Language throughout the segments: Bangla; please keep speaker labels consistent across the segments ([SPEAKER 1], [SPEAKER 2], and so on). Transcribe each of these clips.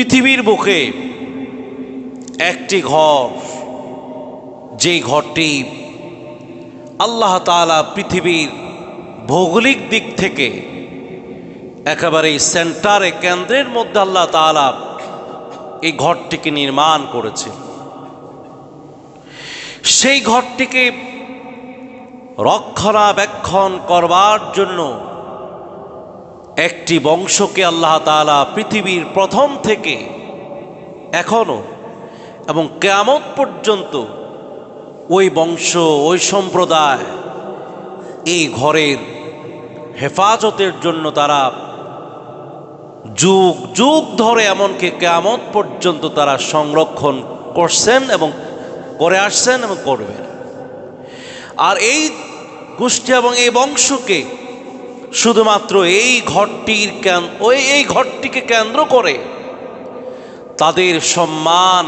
[SPEAKER 1] পৃথিবীর বুকে একটি ঘর, যেই ঘরটি আল্লাহ তাআলা পৃথিবীর ভৌগোলিক দিক থেকে একেবারে সেন্টারে, কেন্দ্রের মধ্যে আল্লাহ তাআলা এই ঘরটিকে নির্মাণ করেছে। সেই ঘরটিকে রক্ষণাবেক্ষণ করবার জন্য একটি বংশকে আল্লাহ তাআলা পৃথিবীর প্রথম থেকে এখনও এবং কেয়ামত পর্যন্ত ওই বংশ, ওই সম্প্রদায় এই ঘরের হেফাজতের জন্য তারা যুগ যুগ ধরে এমনকি কেয়ামত পর্যন্ত তারা সংরক্ষণ করছেন এবং করে আসছেন এবং করবেন। আর এই গোষ্ঠী এবং এই বংশকে শুধুমাত্র এই ঘরটির ওই, এই ঘরটিকে কেন্দ্র করে তাদের সম্মান,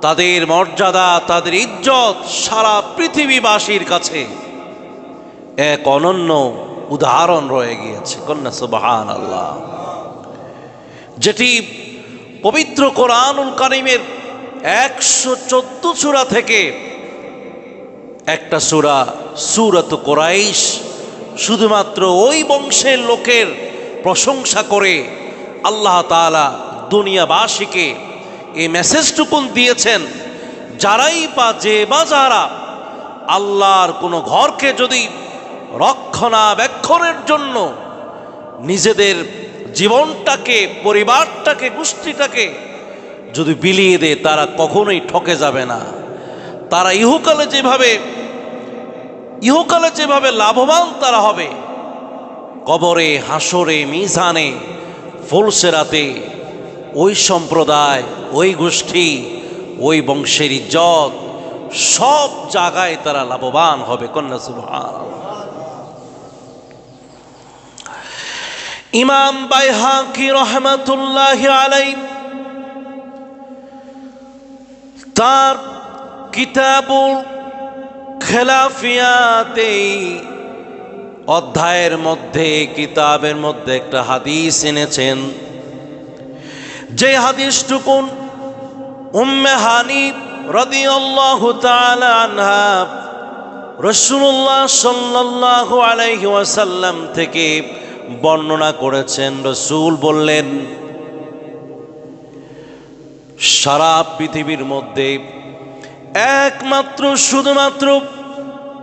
[SPEAKER 1] তাদের মর্যাদা, তাদের ইজ্জত সারা পৃথিবীবাসীর কাছে এক অনন্য উদাহরণ রয়ে গিয়েছে। কন্যা সুবাহান আল্লাহ যেটি পবিত্র কোরআনুল কারিমের একশো চোদ্দ চূড়া থেকে একটা সুরা সুরত কোরাইশ শুধুমাত্র ওই বংশের লোকের প্রশংসা করে আল্লাহ তাআলা দুনিয়াবাসীকে এই মেসেজটুকুন দিয়েছেন, যারাই বা যে বা যারা আল্লাহর কোনো ঘরকে যদি রক্ষণাবেক্ষণের জন্য নিজেদের জীবনটাকে, পরিবারটাকে, গোষ্ঠীটাকে যদি বিলিয়ে দেয়, তারা কখনোই ঠকে যাবে না। তারা ইহুকালে যেভাবে ইহকালে যেভাবে লাভবান তারা হবে, কবরে হাসরে মিজানে, ফুলসেরাতে, ওই সম্প্রদায়, ওই গোষ্ঠী, ওই বংশের ইজ্জত, সব জায়গায় তারা লাভবান হবে, কন্যা সুবহান ইমাম বাইহাকি রহমতুল্লাহ আলাই তার কিতাবুল খেলাফিয়াতে অধ্যায়ের মধ্যে, কিতাবের মধ্যে একটা হাদিস এনেছেন। যে হাদিসটুকুন উম্মে হানি রাদিয়াল্লাহু তাআলা রসুল্লাহ সাল্লাল্লাহু আলাইহি ওয়াসাল্লাম থেকে বর্ণনা করেছেন। রসূল বললেন, সারা পৃথিবীর মধ্যে একমাত্র, শুধুমাত্র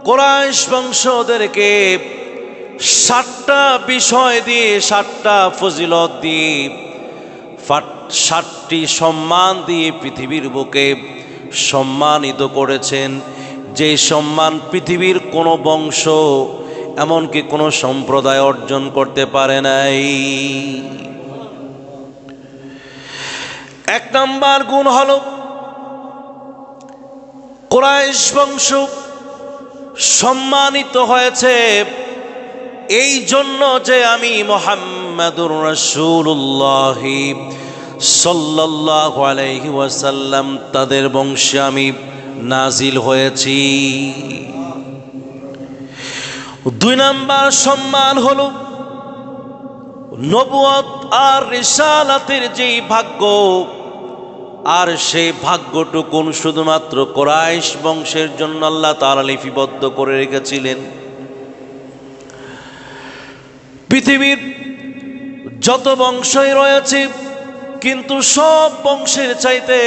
[SPEAKER 1] কোরআশ বংশদেরকে ষাটটা বিষয় দিয়ে ষাটটা ফজিলত দিয়ে ষাটটি সম্মান দিয়ে পৃথিবীর বুকে সম্মানিত করেছেন। যে সম্মান পৃথিবীর কোনো বংশ, এমনকি কোনো সম্প্রদায় অর্জন করতে পারে নাই। এক নাম্বার গুণ হল কোরাইশ বংশ সম্মানিত হয়েছে এই জন্য যে আমি মোহাম্মদুর রসুল্লাহ সাল্লাহ আলাইহি ওয়াসাল্লাম তাদের বংশে আমি নাজিল হয়েছি। দুই নাম্বার সম্মান হলো নবুয়ত আর রিসালাতের যেই ভাগ্য আর সেই ভাগ্যটুকুন শুধুমাত্র কোরাইশ বংশের জন্য আল্লাহ তাআলা লিপিবদ্ধ করে রেখেছিলেন। পৃথিবীর যত বংশই রয়েছে, কিন্তু সব বংশের চাইতে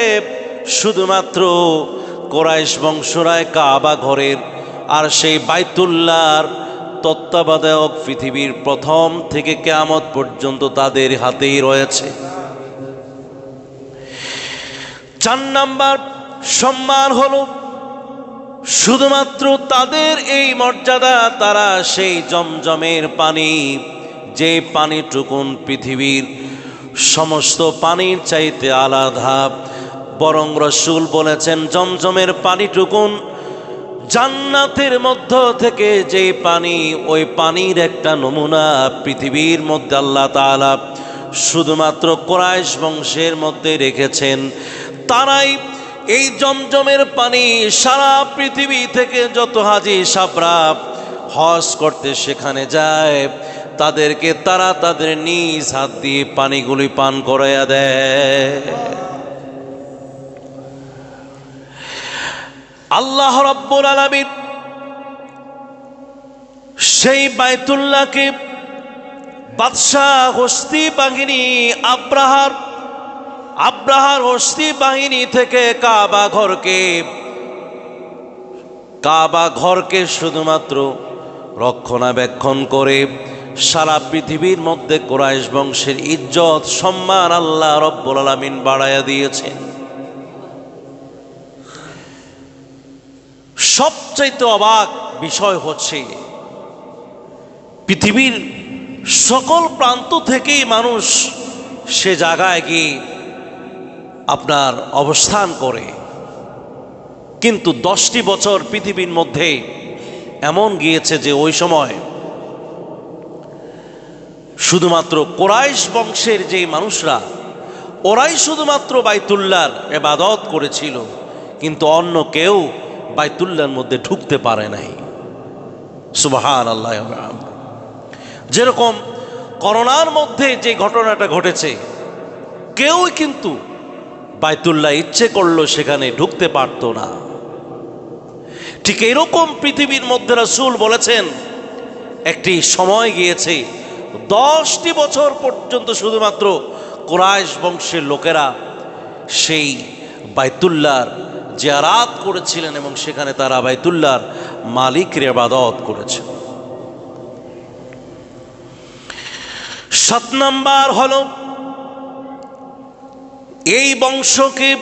[SPEAKER 1] শুধুমাত্র কোরাইশ বংশরায় কাবা ঘরের, আর সেই বাইতুল্লার তত্ত্বাবধায়ক পৃথিবীর প্রথম থেকে কেয়ামত পর্যন্ত তাদের হাতেই রয়েছে। চার নাম্বার সম্মান হলো, শুধুমাত্র তাদের এই মর্যাদা, তারা সেই জমজমের পানি, যে পানিটুকুন পৃথিবীর সমস্ত পানির চাইতে আলাদা। বরং রসুল বলেছেন, জমজমের পানিটুকুন জান্নাতের মধ্য থেকে যে পানি, ওই পানির একটা নমুনা পৃথিবীর মধ্যে আল্লাহ তাআলা শুধুমাত্র কোরাইশ বংশের মধ্যে রেখেছেন। তারাই এই জমজমের পানি সারা পৃথিবী থেকে যত হাজি সাবরা হজ করতে সেখানে যায়, তাদেরকে তারা তাদের নিজ হাত দিয়ে পানিগুলি পান করাইয়া দেয়। আল্লাহ রব্বুল আলামিন সেই বাইতুল্লাহকে বাদশাহ হস্তি বাহিনী আব্রাহার আব্রাহার অস্থি বাহিনী থেকে কাবা ঘরকে কাবা ঘরকে শুধুমাত্র রক্ষণাবেক্ষণ করে সারা পৃথিবীর মধ্যে কোরাইশ বংশের ইজ্জত, সম্মান আল্লাহ রব্বুল আলামিন বাড়াইয়া দিয়েছেন সবচাইতে অবাক বিষয় হচ্ছে, পৃথিবীর সকল প্রান্ত থেকেই মানুষ সে জায়গায় গিয়ে আপনার অবস্থান করে। কিন্তু দশটি বছর পৃথিবীর মধ্যে এমন গিয়েছে যে ওই সময় শুধুমাত্র কোরাইশ বংশের যে মানুষরা, ওরাই শুধুমাত্র বাইতুল্লার এবাদত করেছিল, কিন্তু অন্য কেউ বাইতুল্লার মধ্যে ঢুকতে পারে নাই। সুবাহান আল্লাহ যেরকম করোনার মধ্যে যে ঘটনাটা ঘটেছে, কেউই কিন্তু বাইতুল্লাহ ইচ্ছে করল সেখানে ঢুকতে পারতো না। ঠিক এরকম পৃথিবীর মধ্যে রাসুল বলেছেন, একটি সময় গিয়েছে, দশটি বছর পর্যন্ত শুধুমাত্র কোরাইশ বংশের লোকেরা সেই বাইতুল্লার জিয়ারাত করেছিলেন এবং সেখানে তারা বাইতুল্লার মালিকের ইবাদত করেছেন সাত নাম্বার হল এই বংশকে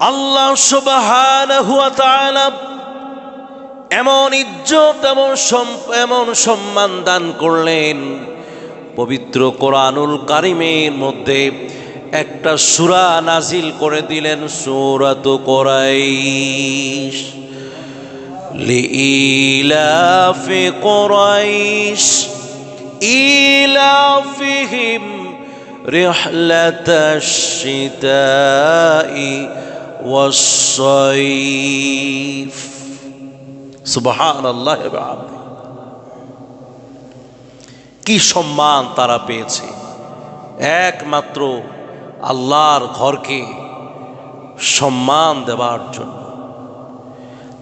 [SPEAKER 1] আল্লাহ সুবহানাহু ওয়া তাআলা এমন ইজ্জত এমন সম- এমন সম্মান দান করলেন পবিত্র কোরআনুল কারিমের মধ্যে একটা সূরা নাজিল করে দিলেন সূরাত কোরাইশ لإيلاف قريش إيلافهم رحلة الشتاء والصيف সুবহান আল্লাহ কি সম্মান তারা পেয়েছে একমাত্র আল্লাহর ঘরকে সম্মান দেওয়ার জন্য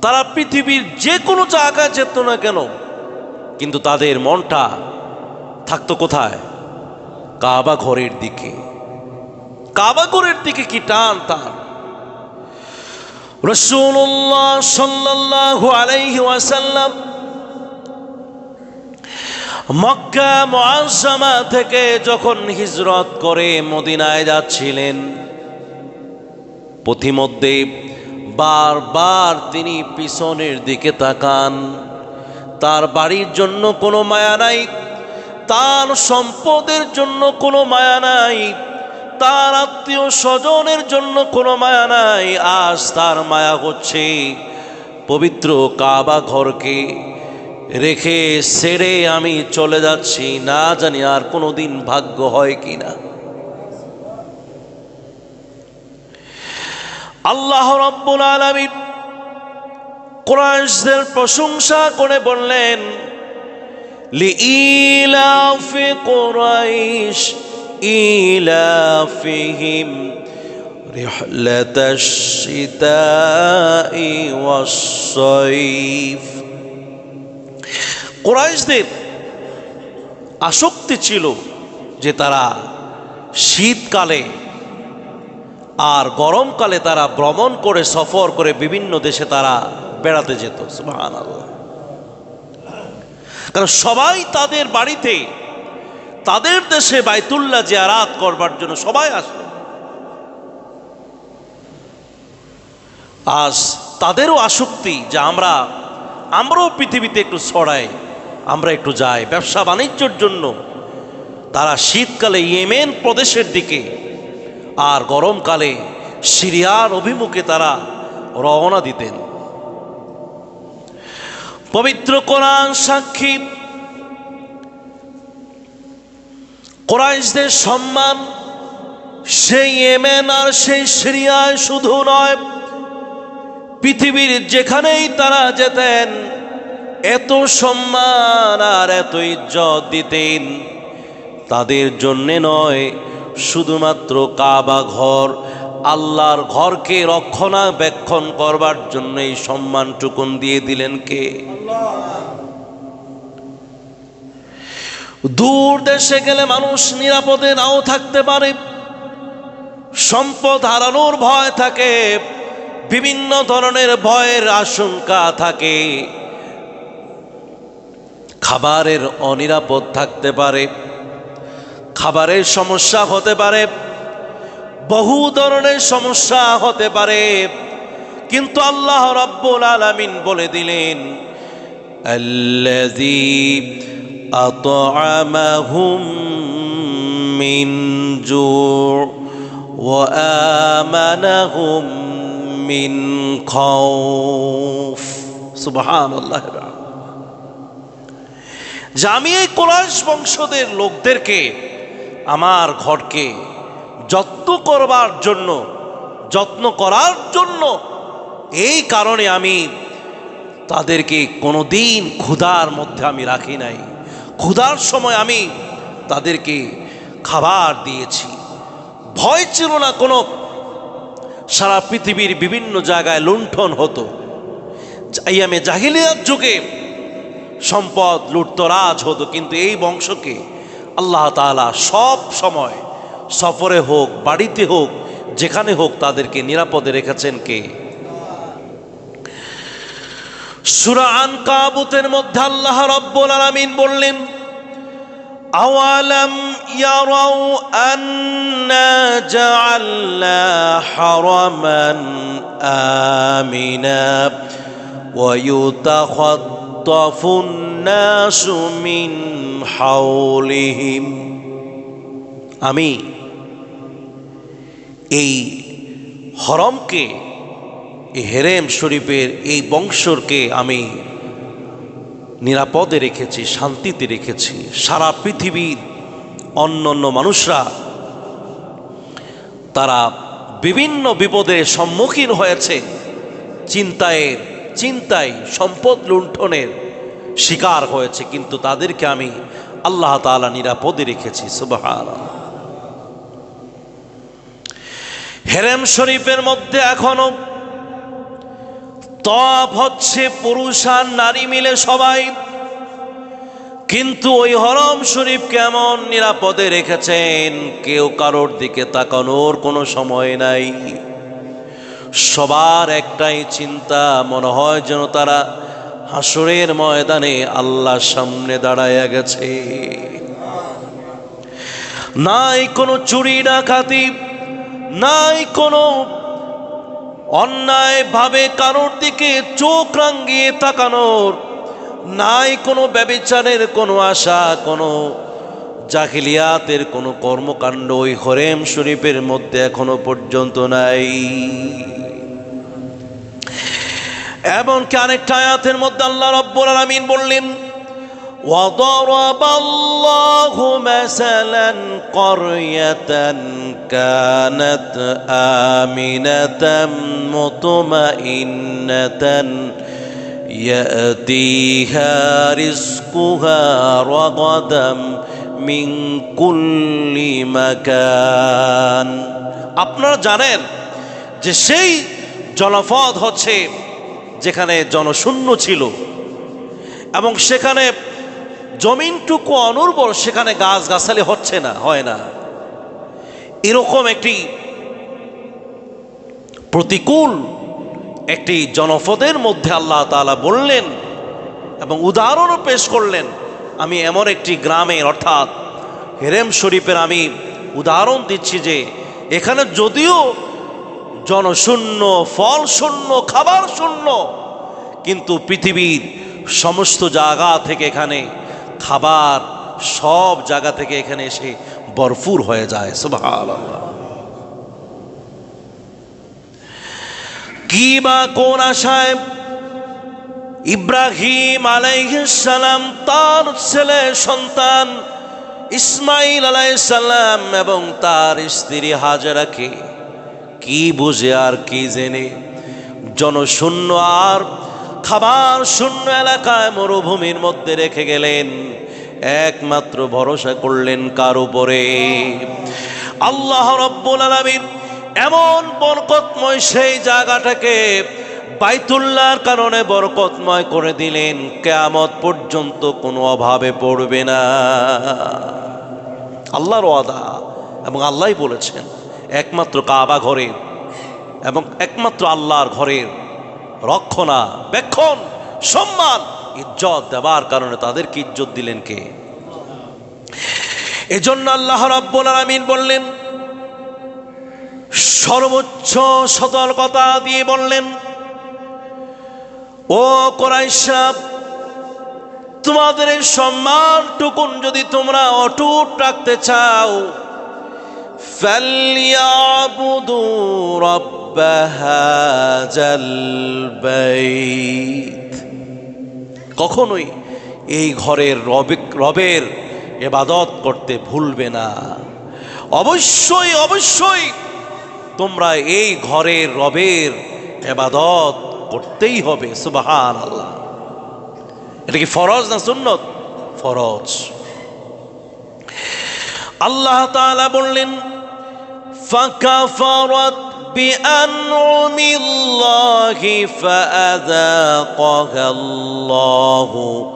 [SPEAKER 1] তারা পৃথিবীর যে কোনো জায়গায় যেত না কেন কিন্তু তাদের মনটা থাকতো কোথায় কাবা ঘরের দিকে। কাবা ঘরের দিকে কি টান তার? রসুল্লাহ সাল্লাল্লাহু আলাইহি ওয়াসাল্লাম মক্কা থেকে যখন হিজরত করে মদিনায় যাচ্ছিলেন, পথিমধ্যে বারবার তিনি পিছনের দিকে তাকান। তার বাড়ির জন্য কোনো মায়া নাই তার সম্পদের জন্য কোনো মায়া নাই, তার আত্মীয় স্বজনের জন্য কোনো মায়া নাই, আজ তার মায়া হচ্ছে পবিত্র কাবা ঘরকে রেখে সেরে আমি চলে যাচ্ছি, না জানি আর কোনোদিন ভাগ্য হয় কি না আল্লাহ রব্বুল আলামিন কোরআশদের প্রশংসা করে বললেন لإيلاف قريش إيلافهم رحلة الشتاء والصيف কোরাইশদের আসক্তি ছিল যে তারা শীতকালে আর গরমকালে তারা ভ্রমণ করে সফর করে বিভিন্ন দেশে তারা বেড়াতে যেত সুবহানাল্লাহ কারণ সবাই তাদের বাড়িতে, তাদের দেশে বাইতুল্লাহ জিয়ারাত করবার জন্য সবাই আসে আজ তাদেরও আসক্তি যে আমরা, আমরাও পৃথিবীতে একটু ছড়াই, আমরা একটু যাই। ব্যবসা বাণিজ্যর জন্য তারা শীতকালে ইয়েমেন প্রদেশের দিকে আর গরমকালে সিরিয়ার অভিমুখে তারা রওনা দিতেন। পবিত্র কোরআন সাক্ষী। কোরআশদের সম্মান সেই ইয়েমেন আর সেই সিরিয়ায় শুধু নয়, পৃথিবীর যেখানেই তারা যেতেন, এত সম্মান আর এত ইজ্জত দিতেন। তাদের জন্যে নয়, শুধুমাত্র কাবা ঘর, আল্লাহর ঘরকে রক্ষণাবেক্ষণ করবার জন্যই সম্মানটুকুন দিয়ে দিলেন কে? দূর দেশে গেলে মানুষ নিরাপদে নাও থাকতে পারে। সম্পদ হারানোর ভয় থাকে, বিভিন্ন ধরনের ভয়ের আশঙ্কা থাকে। খাবারের অনিরাপদ থাকতে পারে, খাবারের সমস্যা হতে পারে, বহু ধরনের সমস্যা হতে পারে। কিন্তু আল্লাহ রাব্বুল আলামিন বলে দিলেন الذي أطعمهم من جوع وآمنهم من خوف سبحان الله যে আমি এই কোরআশ বংশদের লোকদেরকে আমার ঘরকে যত্ন করবার জন্য যত্ন করার জন্য এই কারণে আমি তাদেরকে কোনো দিন ক্ষুধার মধ্যে আমি রাখি নাই। ক্ষুধার সময় আমি তাদেরকে খাবার দিয়েছি। ভয় ছিল না কোনো। সারা পৃথিবীর বিভিন্ন জায়গায় লুণ্ঠন হতো। আমি জাহিলিয়ার যুগে সম্পদ লুটতরাজ হতো, কিন্তু এই বংশকে আল্লাহ তাআলা সব সময় সফরে হোক, বাড়িতে হোক, যেখানে হোক তাদেরকে নিরাপদে রেখেছেন কে? সুরা আন কাবুতের মধ্যে আল্লাহ রব্বুল আলামিন বললেন আওয়ালাম ইয়ারাউ আন্না জাআলনা হারামান আমিনা ويتخطف الناس من حولهم আমি এই হরমকে এই হেরেম শরীফের এই বংশরকে আমি নিরাপদে রেখেছি, শান্তিতে রেখেছি। সারা পৃথিবীর অন্য অন্য মানুষরা তারা বিভিন্ন বিপদের সম্মুখীন হয়েছে। চিন্তায়ের চিন্তায় সম্পদ লুণ্ঠনের শিকার হয়েছে, কিন্তু তাদেরকে আমি আল্লাহ তাআলা নিরাপদে রেখেছি। সুবহান হেরেম শরীফের মধ্যে এখনও তপ হচ্ছে পুরুষ আর নারী মিলে সবাই। কিন্তু ওই হরম শরীফ কেমন নিরাপদে রেখেছেন? কেউ কারোর দিকে তাকানোর কোনো সময় নাই। সবার একটাই চিন্তা, মনে হয় যেন তারা হাসরের ময়দানে আল্লাহর সামনে দাঁড়ায় গেছে। নাই কোনো চুরি ডাকাতি, নাই কোনো অন্যায় ভাবে কারোর দিকে চোখ রাঙ্গিয়ে তাকানোর নাই কোনো ব্যবিচারের কোনো আশা, কোনো জাহিলিয়াতের কোনো কর্মকাণ্ড ওই হরেম শরীফের মধ্যে এখনও পর্যন্ত নাই। এমনকি আরেকটা আয়াতের মধ্যে আল্লাহ রব্বুল আলামিন বললেন وضرب الله مثلا قرية كانت آمنة مطمئنة يأتيها رزقها رغدا من كل مكان আপনারা জানেন যে সেই জনপদ হচ্ছে যেখানে জনশূন্য ছিল এবং সেখানে জমিনটুকু অনুর্বর সেখানে গাছ গাছালি হচ্ছে না, হয় না। এরকম একটি প্রতিকূল একটি জনপদের মধ্যে আল্লাহ তালা বললেন এবং উদাহরণও পেশ করলেন। আমি এমন একটি গ্রামের, অর্থাৎ হেরেম শরীফের আমি উদাহরণ দিচ্ছি যে, এখানে যদিও জনশূন্য ফল শূন্য খাবার শূন্য কিন্তু পৃথিবীর সমস্ত জায়গা থেকে এখানে খাবার সব জায়গা থেকে এখানে এসে ভরপুর হয়ে যায়, সুবহানাল্লাহ। কি বা কোন আশায় ইব্রাহিম সালাম, তার ছেলে সন্তান ইসমাইল আলাইসাল্লাম এবং তার স্ত্রী হাজারাকে, কি বুঝে আর কি জেনে? জনশূন্য আর খাবার শূন্য এলাকায় মরুভূমির মধ্যে রেখে গেলেন। একমাত্র ভরসা করলেন কার উপরে? আল্লাহ রব্বুল আলামিন এমন বরকতময় সেই জায়গাটাকে বাইতুল্লাহর কারণে বরকতময় করে দিলেন। কেয়ামত পর্যন্ত কোনো অভাবে পড়বে না। আল্লাহর ওয়াদা এবং আল্লাহই বলেছেন, একমাত্র কাবা ঘরের এবং একমাত্র আল্লাহর ঘরের রক্ষণা বেক্ষণ সম্মান, ইজ্জত দেওয়ার কারণে তাদেরকে ইজ্জত দিলেন কে? এজন্য আল্লাহ রাব্বুল আলামিন বললেন, সর্বোচ্চ সতর্কতা দিয়ে বললেন, ও কোরাইশা তোমাদের সম্মানটুকুন যদি তোমরা অটুট রাখতে চাও فليعبدوا رب هذا البيت কখনোই এই ঘরের রবে রবের এবাদত করতে ভুলবে না অবশ্যই অবশ্যই তোমরা এই ঘরের রবের এবাদত করতেই হবে সুবাহান আল্লাহ এটা কি ফরজ না সুন্নত ফরজ আল্লাহ তাআলা বললেন فكفرت بأنعم الله فأذاقها الله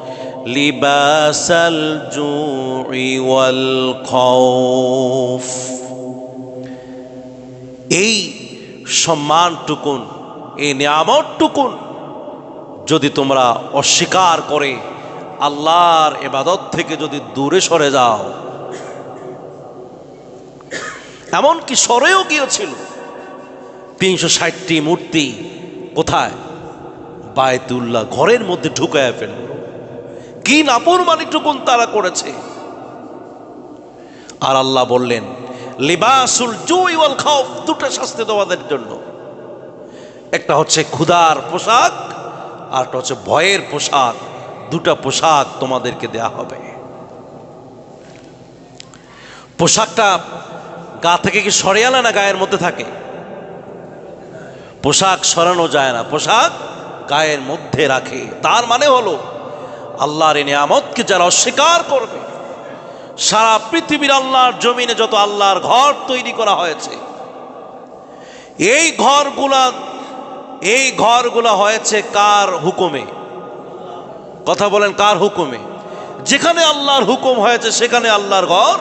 [SPEAKER 1] لباس الجوع والخوف এই সম্মানটুকুন এই নিয়ামতটুকুন যদি তোমরা অস্বীকার করে আল্লাহর এবাদত থেকে যদি দূরে সরে যাও এমনকি সরেও গিয়েছিল। তিনশো ষাটটি মূর্তি কোথায়? বায়তুল্লাহ ঘরের মধ্যে ঢুকায় ফেলল। কি নাপরমানিটুকুন তারা করেছে। আর আল্লাহ বললেন, লিবাসুল জুই ওয়াল খাউফ দুটো শাস্তি তোমাদের জন্য। একটা হচ্ছে ক্ষুধার পোশাক আর একটা হচ্ছে ভয়ের পোশাক। দুটা পোশাক তোমাদেরকে দেয়া হবে। পোশাকটা গা থেকে কি সরে আলে না গায়ের মধ্যে থাকে? পোশাক সরানো যায় না, পোশাক গায়ের মধ্যে রাখে। তার মানে হলো, আল্লাহর এই নিয়ামতকে যারা অস্বীকার করবে, সারা পৃথিবীর আল্লাহর জমিনে যত আল্লাহর ঘর তৈরি করা হয়েছে, এই ঘরগুলা এই ঘরগুলা হয়েছে কার হুকুমে? কথা বলেন, কার হুকুমে? যেখানে আল্লাহর হুকুম হয়েছে, সেখানে আল্লাহর ঘর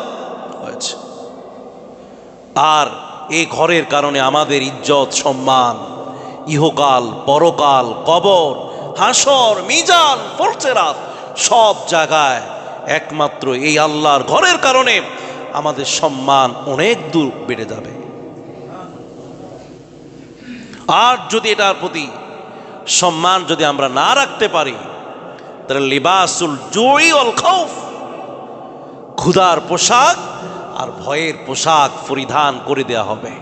[SPEAKER 1] হয়েছে। আর এ ঘরের কারণে আমাদের ইজ্জত, সম্মান, ইহকাল, পরকাল, কবর, হাসর, মিজান ফরচেরাত সব জায়গায় একমাত্র এই আল্লাহর ঘরের কারণে আমাদের সম্মান অনেক দূর বেড়ে যাবে। আর যদি এটার প্রতি সম্মান যদি আমরা না রাখতে পারি, তাহলে লিবাসুল জুই অল খৌফ ক্ষুধার পোশাক আর ভয়ের পোশাক পরিধান করে দেয়া হবে।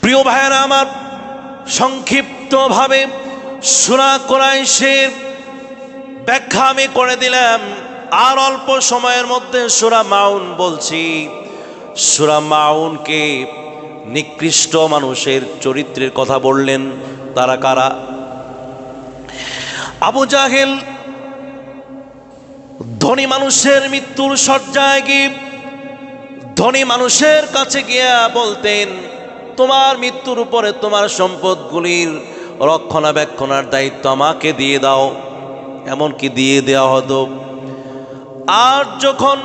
[SPEAKER 1] প্রিয় ভাইয়েরা, আমার সংক্ষিপ্তভাবে সুরা কোরাইশের ব্যাখ্যা আমি করে দিলাম। আর অল্প সময়ের মধ্যে সুরা মাউন বলছি। সুরা মাউনকে নিকৃষ্ট মানুষের চরিত্রের কথা বললেন তারা কারা? আবু জাহেল ধনী মানুষের মৃত্যুর শয্যায় গিয়ে ধনী মানুষের কাছে গিয়া বলতেন, তোমার মৃত্যুর উপরে তোমার সম্পদগুলির রক্ষণাবেক্ষণার দায়িত্ব আমাকে দিয়ে দাও। এমনকি দিয়ে দেওয়া হতো। আর যখন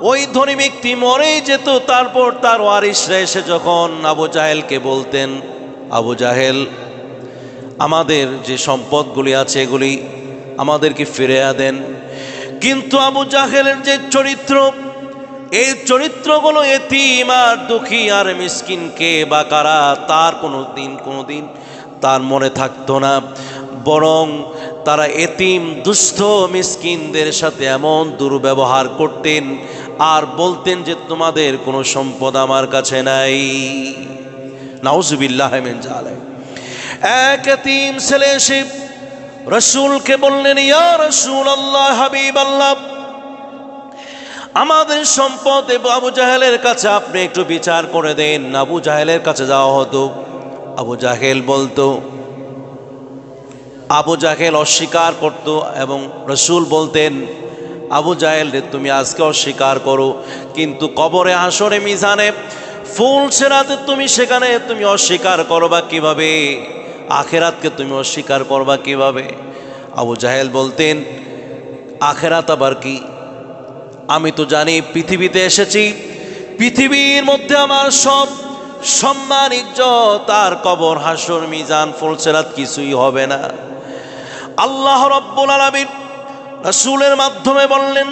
[SPEAKER 1] ওই ধনী ব্যক্তি মরেই যেত, তারপর তার ওয়ারিসরা এসে যখন আবু জাহেলকে বলতেন, আবু জাহেল, আমাদের যে সম্পদগুলি আছে এগুলি আমাদেরকে ফিরে দেন। কিন্তু আবু জাহেলের যে চরিত্র, এই চরিত্রগুলো এতিম আর দুঃখী আর মিসকিনকে বা কারা, তার কোনো দিন কোনো দিন তার মনে থাকতো না। বরং তারা এতিম, দুস্থ মিসকিনদের সাথে এমন দুর্ব্যবহার করতেন আর বলতেন যে, তোমাদের কোনো সম্পদ আমার কাছে নাই। নাউজুবিল্লাহ এক এতিম ছেলে এসে রসুলকে বললেন, ইয়া রসুল আল্লাহ হাবিব আল্লাহ আমাদের সম্পদ আবু জাহেলের কাছে আপনি একটু বিচার করে দেন। আবু জাহেলের কাছে যাওয়া হতো। আবু জাহেল বলতো, আবু জাহেল অস্বীকার করত এবং রসুল বলতেন, আবু জাহেল রে, তুমি আজকে অস্বীকার করো, কিন্তু কবরে আসরে মিজানে ফুল সেরাতে তুমি সেখানে তুমি অস্বীকার করো বা কীভাবে? আখেরাতকে তুমি অস্বীকার করবা কীভাবে? আবু জাহেল বলতেন, আখেরাত আবার কি? আমি তো জানি পৃথিবীতে এসেছি, পৃথিবীর মধ্যে আমার সব সম্মান, ইজ্জত আর কবর, হাসর, মিজান ফুলসেরাত কিছুই হবে না। আল্লাহ রব্বুল আলামিন রাসূলের মাধ্যমে বললেন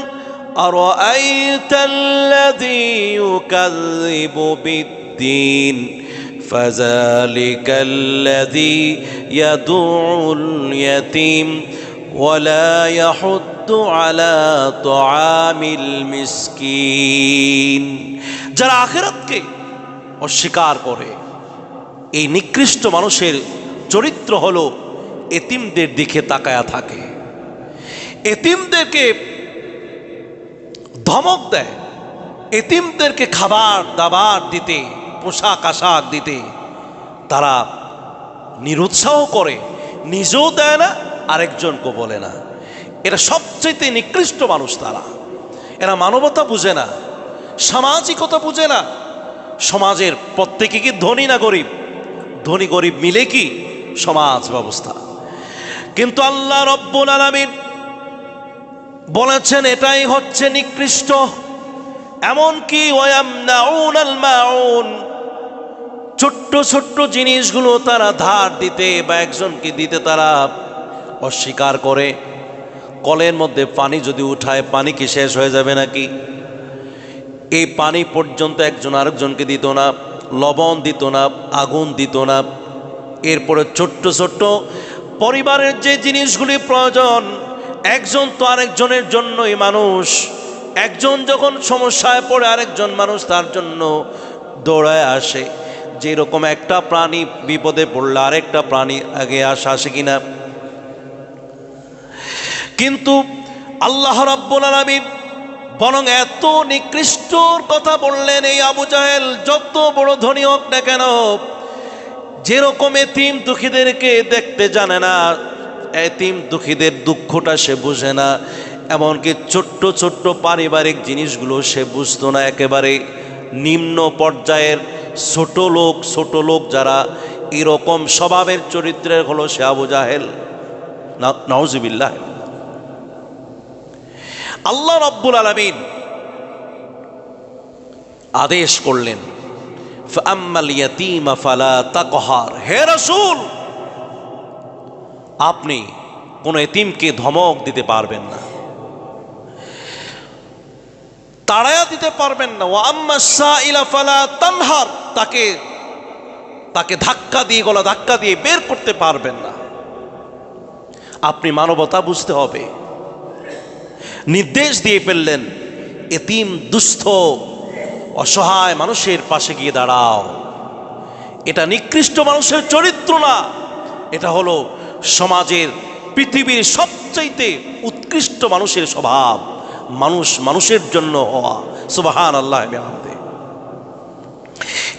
[SPEAKER 1] আর আইতাল্লাযী ইউকাযযিবু বিদ্দিন? فذلك الذي يدعو اليتيم ولا يحض على طعام المسكين যারা আখিরাতকে অস্বীকার করে এই নিকৃষ্ট মানুষের চরিত্র হলো এতিমদের দিকে তাকায়া থাকে এতিমদেরকে ধমক দেয় এতিমদেরকে খাবার দাবার দিতে পোশাক আশাক দিতে তারা নিরুৎসাহ করে, নিজেও দেয় না আরেকজনকে বলে না। এরা সবচেয়ে নিকৃষ্ট মানুষ তারা। এরা মানবতা বুঝে না, সামাজিকতা বুঝে না। সমাজের প্রত্যেকে কি ধনী না গরিব? ধনী গরিব মিলে কি সমাজ ব্যবস্থা? কিন্তু আল্লাহ রব্বুল আলামিন বলেছেন, এটাই হচ্ছে নিকৃষ্ট। এমনকি ওয়ামনাউন আল মাউন ছোট্ট ছোট্ট জিনিসগুলো তারা ধার দিতে বা একজনকে দিতে তারা অস্বীকার করে। কলের মধ্যে পানি যদি উঠায়, পানি কি শেষ হয়ে যাবে নাকি? এই পানি পর্যন্ত একজন আরেকজনকে দিত না, লবণ দিত না, আগুন দিত না। এরপরে ছোট্ট ছোট্ট পরিবারের যে জিনিসগুলি প্রয়োজন, একজন তো আরেকজনের জন্যই মানুষ। একজন যখন সমস্যায় পড়ে, আরেকজন মানুষ তার জন্য দৌড়ায় আসে। যেরকম একটা প্রাণী বিপদে পড়লে আরেকটা প্রাণী আগে আসে আসে কিনা? কিন্তু আল্লাহ রাব্বুল আলামিন বরং এত নিকৃষ্টর কথা বললেন, এই আবু জাহেল যত বড় ধনী হোক না কেন, যেরকম এতিম দুঃখীদেরকে দেখতে জানে না এতিম দুঃখীদের দুঃখটা সে বুঝে না, এমনকি ছোট্ট ছোট্ট পারিবারিক জিনিসগুলো সে বুঝতো না, একেবারে নিম্ন পর্যায়ের ছোট লোক ছোট লোক যারা এরকম স্বভাবের চরিত্রের হলো সে আবু জাহেল। নওজিবিল্লাহ আল্লাহ রব্বুল আলমিন আদেশ করলেন হে রাসূল, আপনি কোন এতিমকে ধমক দিতে পারবেন না। তাড়ায়া দিতে পারবেন না। ও আম্মা ফালা তানহার। তাকে তাকে ধাক্কা দিয়ে, গলা ধাক্কা দিয়ে বের করতে পারবেন না। আপনি মানবতা বুঝতে হবে। নির্দেশ দিয়ে ফেললেন, এতিম, দুস্থ, অসহায় মানুষের পাশে গিয়ে দাঁড়াও। এটা নিকৃষ্ট মানুষের চরিত্র না। এটা হলো সমাজের পৃথিবীর সবচাইতে উৎকৃষ্ট মানুষের স্বভাব। মানুষ, মানুষের জন্য হওয়া। সুবাহান আল্লাহ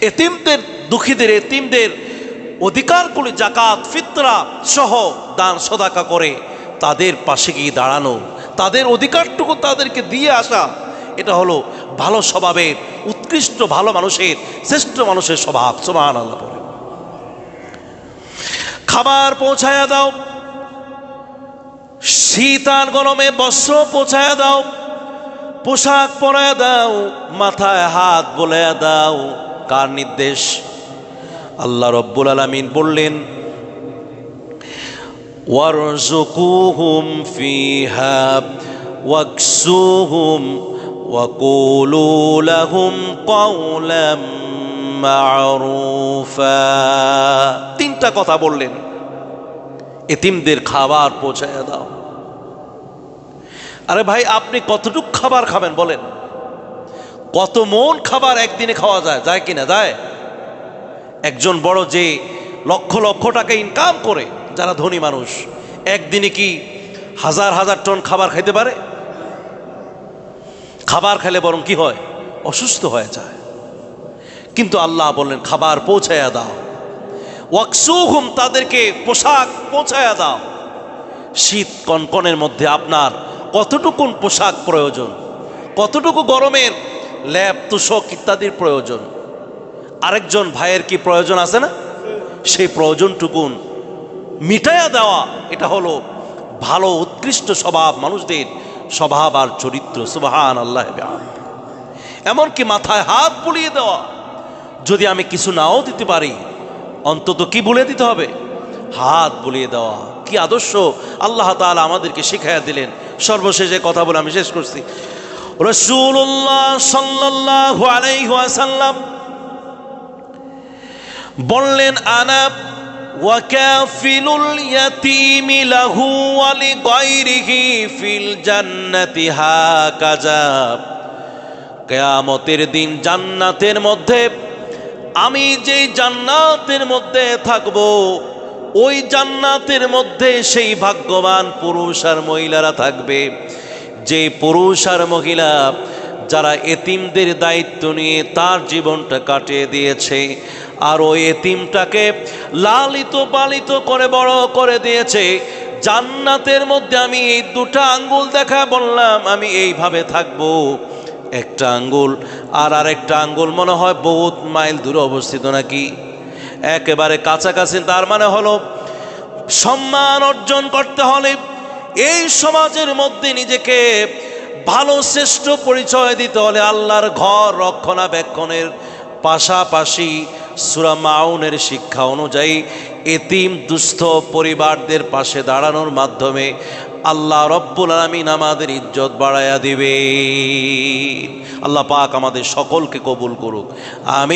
[SPEAKER 1] এতিমদের, দুঃখীদের, এতিমদের অধিকারগুলি জাকাত ফিতরা সহ দান, সদাকা করে তাদের পাশে গিয়ে দাঁড়ানো, তাদের অধিকারটুকু তাদেরকে দিয়ে আসা, এটা হলো ভালো স্বভাবের, উৎকৃষ্ট, ভালো মানুষের, শ্রেষ্ঠ মানুষের স্বভাব। সমান আল্লাহ খাবার পৌঁছায়া দাও। শীত আর গরমে বস্ত্র পোছায় দাও, পোশাক পরায় দাও, মাথায় হাত বলে দাও। কার নির্দেশ? আল্লাহ রব্বুল আলমিন বললেন ওয়াকসুহুম তিনটা কথা বললেন। এতিমদের খাবার পৌঁছায় দাও। আরে ভাই, আপনি কতটুক খাবার খাবেন বলেন? কত মন খাবার একদিনে খাওয়া যায়? যায় কিনা যায়। একজন বড় যে লক্ষ লক্ষ টাকা ইনকাম করে, যারা ধনী মানুষ, একদিনে কি হাজার হাজার টন খাবার খাইতে পারে? খাবার খেলে বরং কি হয়? অসুস্থ হয়ে যায়। কিন্তু আল্লাহ বললেন, খাবার পৌঁছাইয়া দাও। ওয়াকসুহুম, তাদেরকে পোশাক পৌঁছায়া দাও। শীত কনকনের মধ্যে আপনার কতটুকুন পোশাক প্রয়োজন? কতটুকু গরমের ল্যাব তুষক ইত্যাদির প্রয়োজন? আরেকজন ভাইয়ের কি প্রয়োজন আছে না? সেই প্রয়োজনটুকুন মিটায়া দেওয়া, এটা হলো ভালো, উৎকৃষ্ট স্বভাব মানুষদের, স্বভাব আর চরিত্র সুবাহান আল্লাহ এমনকি মাথায় হাত বুলিয়ে দেওয়া, যদি আমি কিছু নাও দিতে পারি অন্তত কি বলে দিতে হবে? হাত বুলিয়ে দেওয়া, কি আদর্শ? আল্লাহ তাআলা আমাদেরকে শিখাইয়া দিলেন। সর্বশেষে কথা বলে আমি শেষ করছি। রসুল্লাহ বললেন আনাব কেয়ামতের দিন জান্নাতের মধ্যে আমি যেই জান্নাতের মধ্যে থাকব, ওই জান্নাতের মধ্যে সেই ভাগ্যবান পুরুষ আর মহিলারা থাকবে। যে পুরুষ আর মহিলা যারা এতিমদের দায়িত্ব নিয়ে তার জীবনটা কাটিয়ে দিয়েছে, আর ওই এতিমটাকে লালিত পালিত করে বড় করে দিয়েছে, জান্নাতের মধ্যে আমি এই দুটো আঙ্গুল দেখা বললাম, আমি এইভাবে থাকব। একটা আঙ্গুল, আর আরেকটা আঙ্গুল মনে হয় বহুত মাইল দূরে অবস্থিত নাকি? একেবারে কাছাকাছি, তার মানে হলো সম্মান অর্জন করতে হলে এই সমাজের মধ্যে নিজেকে ভালো শ্রেষ্ঠ পরিচয় দিতে হলে আল্লাহর ঘর রক্ষণাবেক্ষণের পাশাপাশি সুরা মাউনের শিক্ষা অনুযায়ী এতিম দুস্থ পরিবারদের পাশে দাঁড়ানোর মাধ্যমে আল্লাহ রব্বুল আলমিন আমাদের ইজ্জত বাড়াইয়া দিবে আল্লাহ পাক আমাদের সকলকে কবুল করুক। আমিন।